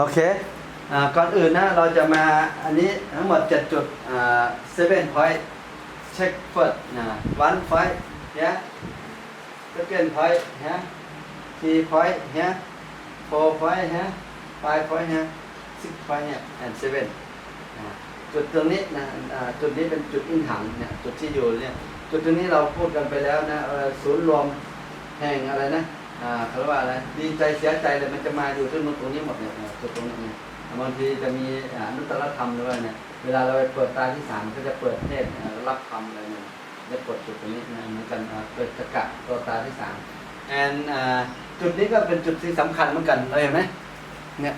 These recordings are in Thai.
โอเคก่อนอื่นนะเราจะมาอันนี้ทั้งหมด7จุดอ่า7 point check first นะ one point yeah second point yeah three point yeah four point yeah five point yeah six point yeah and seven อ่าจุดตรงนี้นะจุดนี้เป็นจุดอินถังเนี่ยจุดที่อยู่เนี่ยจุดตรงนี้เราพูดกันไปแล้วนะศูนย์รวมแห่งอะไรนะ อ่าเขาเรียกว่าอะไรดีใจเสียใจเลยมันจะมาอยู่ที่ตรงนี้หมดเนี่ยจุดตรงนี้เนี่ยบางทีจะมีอนุตตรธรรมด้วยเนี่ยเวลาเราไปเปิดตาที่สามก็จะเปิดเทศน์อ่ารับธรรมอะไรเนี่ยจะกดจุดตรงนี้นะเหมือนกันเปิดตะกะตัวตาที่สาม and อ่าจุดนี้ก็เป็นจุดที่สำคัญเหมือนกันเลยเห็นไหมเนี่ย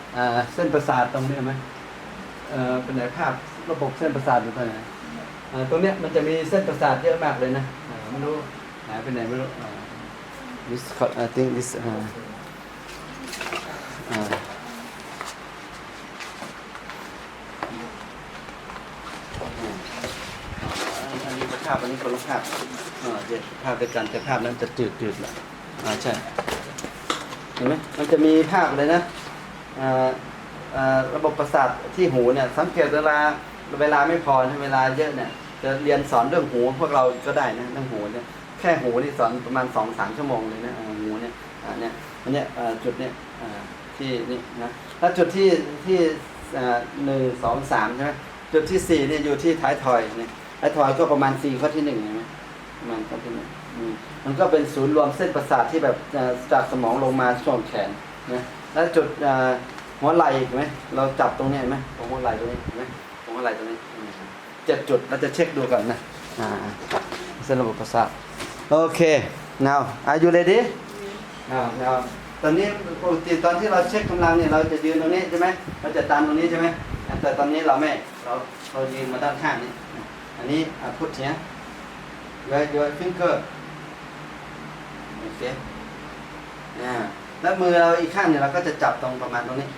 เส้นประสาทตรงนี้เห็นไหมเอ่อเป็นไหนภาพระบบเส้นประสาทอยู่ตรงไหนอ่าตรงเนี้ยมันจะมีเส้นประสาทเยอะมากเลยนะไม่รู้หายไปไหนไม่รู้ this I think this อ่าอ่าอันนี้เป็นภาพอันนี้คนละภาพอ่าเดี๋ยวภาพเดียวกันแต่ภาพนั้นจะจืดจืดๆละอ่าใช่เห็นไหมมันจะมีภาพเลยนะอ่าอ่าระบบประสาทที่หูเนี่ยสังเกตเวลาเวลาไม่พอนะเวลาเยอะเนี่ยจะเรียนสอนเรื่องหูพวกเราก็ได้นะเรื่องหูเนี่ย แค่หูนี่สอนประมาณสองสามชั่วโมงเลยนะหูเนี่ยอ่าเนี่ยอันเนี้ยจุดเนี่ยที่นี่นะแล้วจุดที่ที่หนึ่งสองสามใช่ไหมจุดที่สี่เนี่ยอยู่ที่ท้ายทอยเนี่ยท้ายทอยก็ประมาณสี่ข้อที่หนึ่งเห็นไหมประมาณข้อที่หนึ่งมันก็เป็นศูนย์รวมเส้นประสาทที่แบบจากสมองลงมาช่วงแขนนะแล้วจุดหัวไหล่เห็นไหมเราจับตรงนี้ไหมตรงหัวไหล่ตรงนี้เห็นไหมตรงหัวไหล่ตรงนี้เจ็ดจุดเราจะเช็คดูก่อนนะอ่าเส้นระบบประสาท โอเค now are you ready now now ตอนนี้ปกติตอนที่เราเช็คกำลังเนี่ยเราจะยืนตรงนี้ใช่ไหมเราจะตามตรงนี้ใช่ไหมแต่ตอนนี้เราไม่เราเรายืนมาด้านข้างนี้อันนี้พุทเนี้ย your your finger โอเคอ่าแล้วมือเราอีกข้างเนี่ยเราก็จะจับตรงประมาณตรงนี้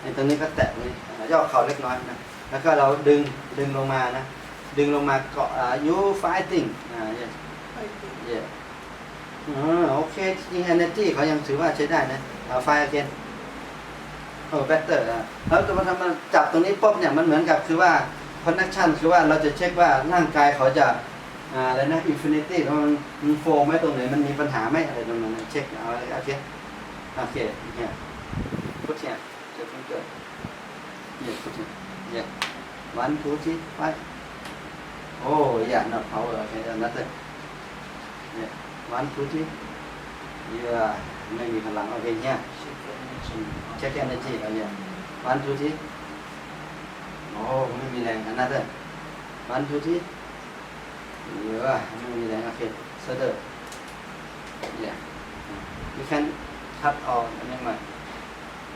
ไอ้ตรงนี้ก็แตะตรงนี้อ่าย่อเข่าเล็กน้อยนะแล้วก็เราดึงดึงลงมานะดึงลงมาเกาะอ่า you fighting อ่า yes yeah อ่าโอเคจริง energy เขายังถือว่าใช้ได้นะเอาไฟ again โอ้ better อะแล้วจะมาทำมาจับตรงนี้ปุ๊บเนี่ยมันเหมือนกับคือว่า connection คือว่าเราจะเช็คว่าร่างกายเขาจะอ่าอะไรนะ infinity แล้วมันมันโฟมไหมตรงไหนมันมีปัญหาไหมอะไรตรงนั้นเช็คเอาโอเคโอเคเนี่ยพุทเนี่ยจะเช็คเกิดเนี่ยพุทเนี่ย yeah one two three five Oh, yeah, not power. Okay, another. Yeah, one, two, three. Yeah, ไม่มีพลัง โอเคเนี่ย check energy เอาเนี่ย one, two, three. โอ้ไม่มีแรง another. one, two, three. เยอะไม่มีแรง โอเค further. Yeah. You can cut all อันนี้มา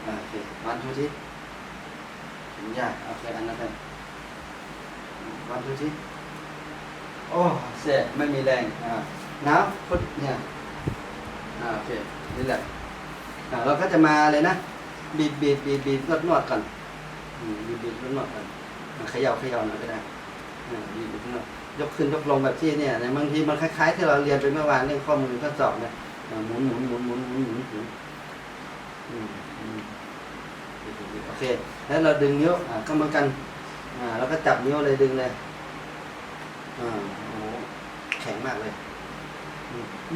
โอเค one, two, three. Yeah, okay, another. one, two, three. โอ้เสียไม่มีแรงอ่า น้ำพุทเนี่ยอ่าโอเคนี่แหละอ่าเราก็จะมาเลยนะบีบบีบบีบบีบนวดนวดก่อนบีบบีบนวดนวดก่อนเขย่าเขย่าหน่อยก็ได้บีบบีบนวดยกขึ้นยกลงแบบที่เนี่ยบางทีมันคล้ายๆ ที่เราเรียนไปเมื่อวานเรื่องข้อมือข้อศอกเนี่ยหมุนหมุนหมุนหมุนหมุนหมุนหมุนโอเค แล้วเราดึงนิ้วอ่าก็เหมือนกันอ่าแล้วก็จับนิ้วเลยดึงเลยอ่าโอ้โหแข็งมากเลย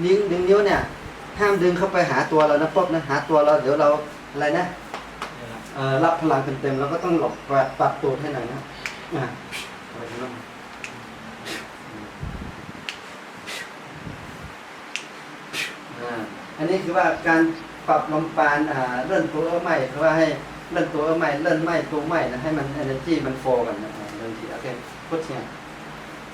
นิ้วดึงนิ้วเนี่ยห้ามดึงเข้าไปหาตัวเรานะป๊บนะหาตัวเราเดี๋ยวเราอะไรนะรับพลังเต็มๆเราก็ต้องหลบปรับตัวให้หน่อยนะอ่าอะไรนะอันนี้คือว่าการปรับลมปานเลื่อนตัวเอาไม่คือว่าให้เลื่อนตัวเอาไม่เลื่อนไม่ตัวไม่นะให้มัน energy มันโฟกันนะอ่าเลื่อนทีโอเคพุทเชีย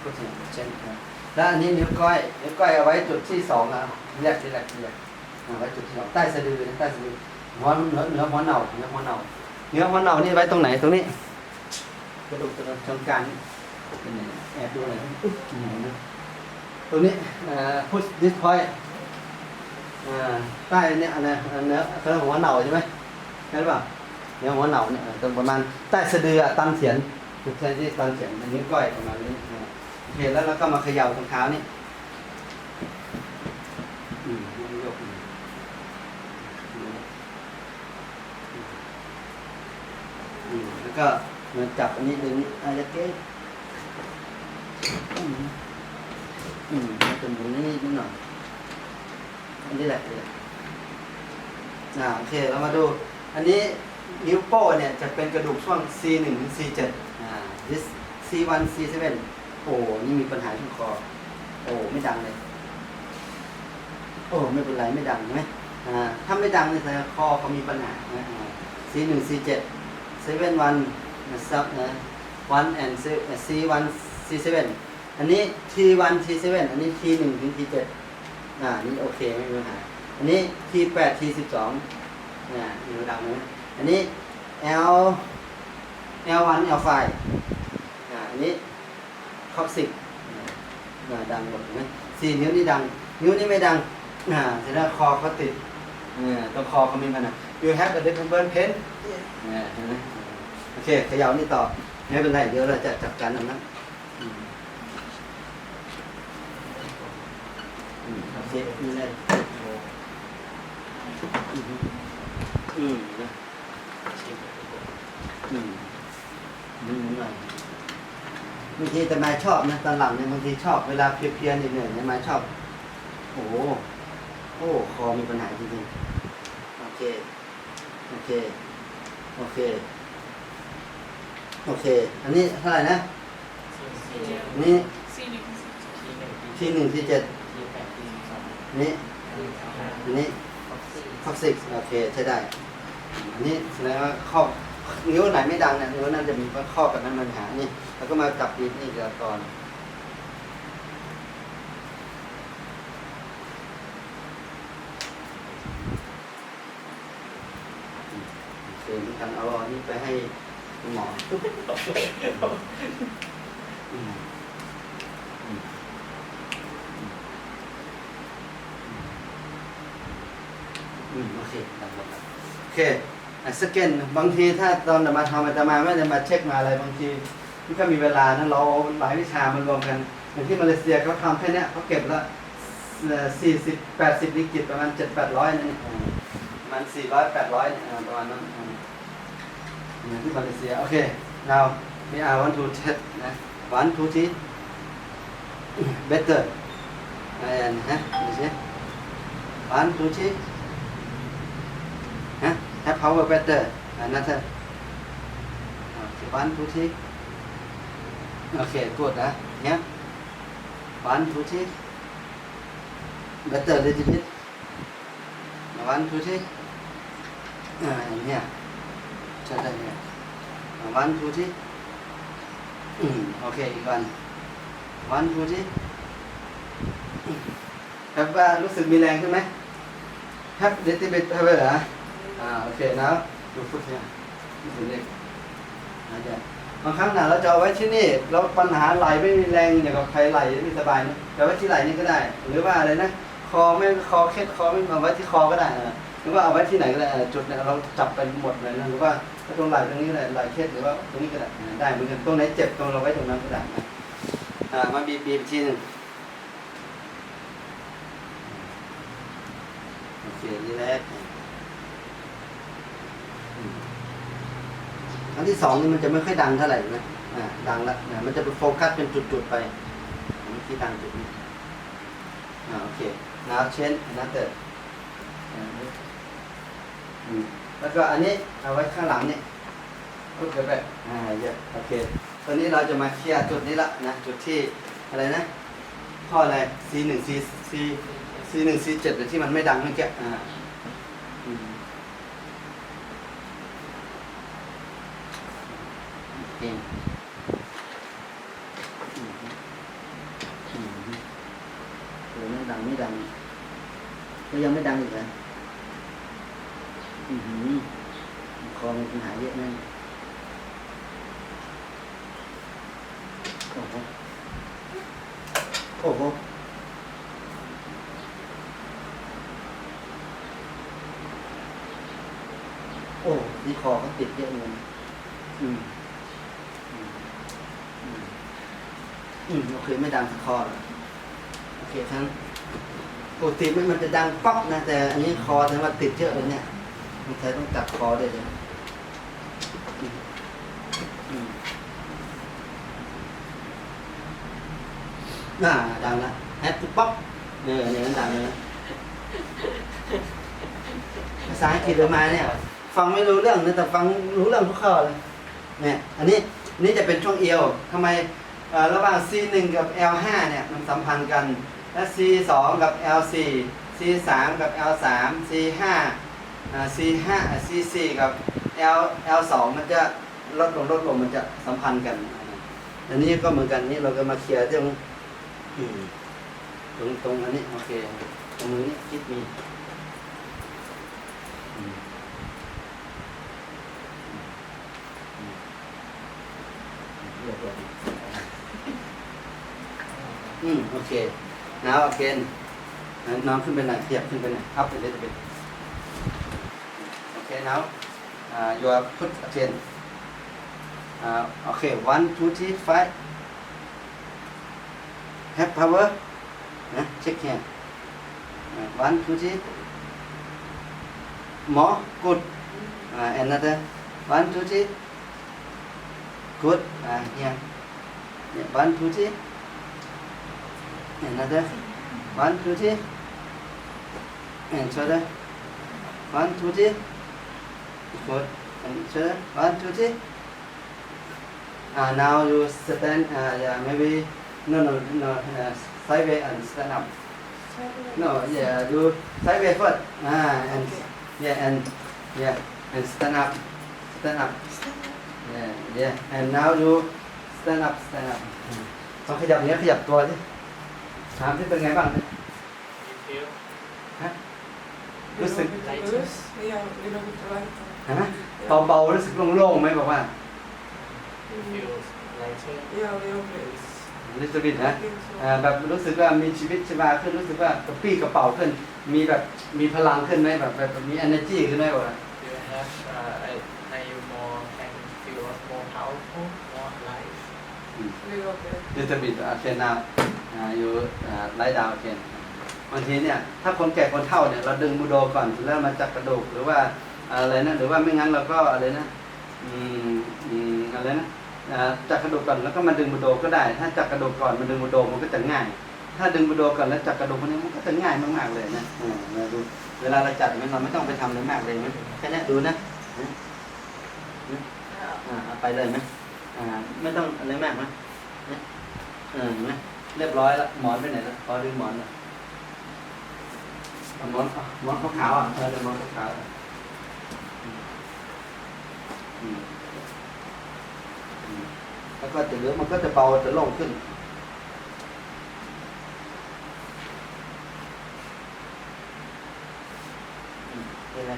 ก็ถึงเช่นกัน แล้วอันนี้นิ้วก้อย นิ้วก้อยเอาไว้จุดที่สองอะเรียกที่แรกที่แรกเอาไว้จุดที่สองใต้สะดือใต้สะดือหัวเหนือเหนือหัวเน่าเหนือหัวเน่าเหนือหัวเน่านี่ไว้ตรงไหนตรงนี้กระดูกตรงกลางนี่แอบดูหน่อยอุ๊ยไหนะตรงนี้เอ่อ push this point อ่าใต้เนี่ยอันนี้อเนื้อเขาหัวเน่าใช่ไหมใช่หรือเปล่าเนื้อหัวเน่าเนี่ยตรงประมาณใต้สะดือตันเถียนจุดใช่ที่ตันเถียนอันนี้วก้อยประมาณนี้ โอเคแล้วเราก็มาเขย่าตรงเท้านี่อืมยกอืมก็เหมือนจับอันนี้ดึงนี้อะเก๊อืมอืมมันจะหมุนนี่นิดหน่อยอันนี้แหละอ่าโอเคเรามาดู อันนี้นิ้วโป้เนี่ยจะเป็นกระดูกช่วง C1 ถึง C7 อ่า this C1 C7 โอ้นี่มีปัญหาที่คอ โอ้ไม่ดังเลย โอ้ไม่เป็นไรไม่ดังไหมอ่าถ้าไม่ดังเนี่ยแสดงคอเขามีปัญหานะซีหนึ่งซีเจ็ดเซเว่นวันนะครับนะวันแอนซีวันซีเซเว่นอันนี้ทีวันทีเซเว่นอันนี้ทีหนึ่งถึงทีเจ็ดอ่านี่โอเคไม่มีปัญหา อันนี้ทีแปดทีสิบสองอ่ามีดังไหมอันนี้ L L1 L5 อ่าอันนี้ Coccyx อ่าดังหมดเห็นไหมสี่นิ้วนี่ดัง นิ้วนี่ไม่ดังอ่าเสร็จแล้วคอเขาติดอ่าตรงคอเขามีปัญหา you have a different burn pain อ่าเห็นไหมโอเคเขย่านี่ต่อไม่เป็นไรเดี๋ยวเราจะจัดการตรงนั้นอืมอืมโอเคนี่เลยอืมอืมนะอืมอืมหน่อย บางทีแต่มาชอบนะตอนหลังเนี่ยบางทีชอบเวลาเพลียๆเหนื่อยๆเนี่ยมาชอบ โอ้โหโอ้คอมีปัญหาจริงๆโอเคโอเคโอเคโอเค อันนี้เท่าไหร่นะอันนี้สี่หนึ่งที่หนึ่งที่เจ็ดอันนี้อันนี้ท็อกซิกโอเคใช้ได้ อันนี้แสดงว่าข้อ นิ้วไหนไม่ดังเนี่ยนิ้วนั้นจะมีข้อกับนั้นมันหานี่ แล้วก็มาจับดีดนี่เดี๋ยวก่อนโอเคมีการเอาอันนี้ไปให้คุณหมออืมโอเคดังหมดโอเค สแกนบางทีถ้าตอนจะมาทำอาตมาไม่ได้มาเช็คมาอะไรบางทีมันก็มีเวลานะเราหลายวิชามารวมกันอย่างที่มาเลเซียเขาทำแค่นี้เขาเก็บละสี่สิบแปดสิบลิกิตประมาณเจ็ดแปดร้อยนั่นเองอ่าประมาณสี่ร้อยแปดร้อยประมาณนั้นอย่างที่มาเลเซียโอเค now we are want to test นะ one two three better and ฮะดูสิ one two three have power better another โอเค one two three โอเค good นะเนี่ย one two three better little bit one two three อ่าอย่างเนี้ยใช่ได้เนี่ยวันทูที่อืมโอเคอีกวันวันทูที่ครับว่ารู้สึกมีแรงขึ้นไหมครับเดติเบตเบอร์อะ โอเคนะดูฟุตเนี่ยนี่ถึงเล็กนะจ๊ะบางครั้งนะเราจะเอาไว้ที่นี่เราปัญหาไหลไม่มีแรงอย่างกับใครไหลไม่สบายนะแต่ไว้ที่ไหลนี่ก็ได้ หรือว่าอะไรนะคอไม่คอเคล็ดคอไม่เอาไว้ที่คอก็ได้นะหรือว่าเอาไว้ที่ไหนก็ได้จุดเนี่ยเราจับไปหมดเลยนะหรือว่าตรงไหลตรงนี้ก็ได้ไหลเคสหรือว่าตรงนี้ก็ได้ได้เหมือนกันตรงไหนเจ็บตรงเราไว้ตรงนั้นก็ได้นะอ่ามาบีบบีบทีนึงโอเคนี่แหละ อืมอันที่สองนี่มันจะไม่ค่อยดังเท่าไหร่นะอ่าดังละนะมันจะไปโฟกัสเป็นจุดๆไปอันนี้ที่ดังจุดนี้อ่าโอเค now change another อืมแล้วก็อันนี้เอาไว้ข้างหลังเนี่ก็เกิดแบบอ่าเยอะโอเคตอนนี้เราจะมาเคลียร์จุดนี้ละนะจุดที่อะไรนะข้ออะไร C หนึ่ง C C C หนึ่ง C เจ็ดที่มันไม่ดังเมื่อกี้อ่าอืม โอเคอืมอืมเดี๋ยวไม่ดังไม่ดังก็ยังไม่ดังอีกนะอือหือคอมีปัญหาเยอะนั่นโอ้โหโอ้โหโอ้ที่คอเขาติดเยอะเลยอืม อืม อืม อืมโอเคไม่ดังสักคอเลยโอเคทั้งปกติมันมันจะดังป๊อกนะแต่อันนี้คอแต่ว่าติดเยอะเลยเนี่ยมันใช้ต้องจับคอด้วยเลยอ่าดังละแฮปปี้ป๊อปเนี่ยอย่างนั้นดังเลยนะภาษาอังกฤษออกมาเนี่ย ฟังไม่รู้เรื่องนะแต่ฟังรู้เรื่องทุกข้อเลยเนี่ย อันนี้นี่จะเป็นช่วงเอวทำไม ระหว่าง C1 กับ L5 เนี่ยมันสัมพันธ์กัน และ C2 กับ L4 C3 กับ L3 C5 C5 C4 กับ L L2 มันจะลดลงลดลงมันจะสัมพันธ์กัน อันนี้ก็เหมือนกันนี่เราก็มาเคลียร์ตรงอืมตรงตรงอันนี้โอเคตรงมือนี้คิดมี อืม อืมโอเค now again น้องขึ้นไปหน่อยขยับขึ้นไปหน่อย up a little bit โอเค now uh, you are put again uh, okay one two three five have power นะ check here uh, one two three more good uh, another one two three good uh, here yeah, one two three another one two three and shoulder one two three good and shoulder one two three uh, now you stand uh, yeah maybe no no no uh, sideways and stand up no yeah you sideways first ah and yeah and yeah and stand up stand up yeah yeah and now you stand up stand up ต้องขยับเนี้ยขยับตัวสิ ถามที่เป็นไงบ้าง feel ฮะ รู้สึก lightness Ja, vill du inte vänta? ฮะเบาๆรู้สึกโล่งๆไหมบอกว่า feels lighter Ja, jag blir ลิสบิดนะ så. อ่าแบบรู้สึกว่ามีชีวิตชีวาขึ้นรู้สึกว่ากระปรี้กระเป๋าขึ้น มีแบบมีพลังขึ้นไหมแบบแบบมี energy ขึ้นไหมบอกว่า you have uh, I- are you more can feel more powerful more alive Jag blir ลิสบิดโอเคนา อ่าอยู่ไลท์ดาวโอเคบางทีเนี่ยถ้าคนแก่คนเฒ่าเนี่ยเราดึงมูโดก่อนแล้วมาจับกระดูกหรือว่าอะไรนะหรือว่าไม่งั้นเราก็อะไรนะอืมอืมอะไรนะจับกระดูกก่อนแล้วก็มาดึงมูโดก็ได้ ถ้าจับกระดูกก่อนมาดึงมูโดมันก็จะง่าย ถ้าดึงมูโดก่อนแล้วจับกระดูกมันนี้มันก็จะง่ายมากๆเลยนะมเราดูเวลาเราจับมันเราไม่ต้องไปทำอะไรมากเลยนะแค่นี้ดูนะอ่าเอาไปเลยไหมอ่าไม่ต้องอะไรมากนะนะเออนะ เรียบร้อยแล้วหมอนไปไหนแล้วพอดึงหมอนแล้วเอหมอนเอาหมอนขาวๆอะเออเดี๋ยวหมอนขาวๆแล้วก็จะเหลือมันก็จะเบาจะโล่งขึ้นอืมเป็นไร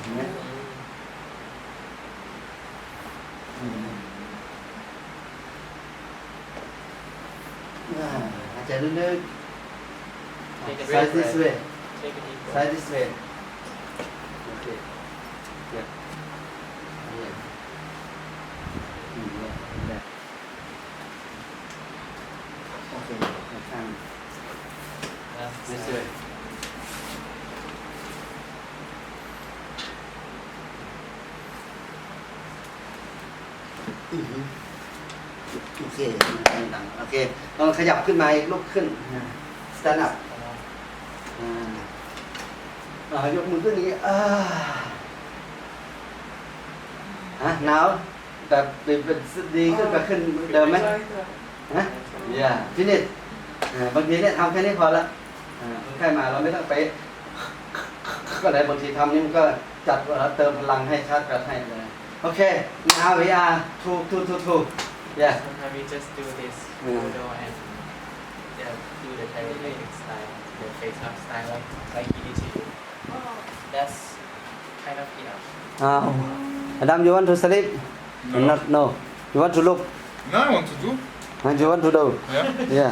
เห็นไหมอืมอ่า หายใจลึกๆ Take a Side deep this breath. way take a deep breath Side this way Okay Yeah Yeah อืม yeah yeah โอเคข้าง Left this side. way อือฮึ โอเคดังโอเคลองขยับขึ้นมาอีกลุกขึ้น stand up อ่ายกมือขึ้นนี้อ่าฮะหนาวแบบเป็นดีขึ้นกว่าขึ้นเดิมไหมฮะอย่าฟินิชบางทีเนี่ยทำแค่นี้พอละอ่าคนไข้มาเราไม่ต้องไปก็ได้บางทีทำนี่มันก็จัดเติมพลังให้ชาร์จแบตให้เลยโอเค now we are two two two two yeah. Sometimes we just do this Mm. photo and yeah, do the chiropractic style the face up style like like he did to you that's kind of enough uh, Adam you want to sleep No. not no. You want to look? No, I want to do. and you want to do Yeah. yeah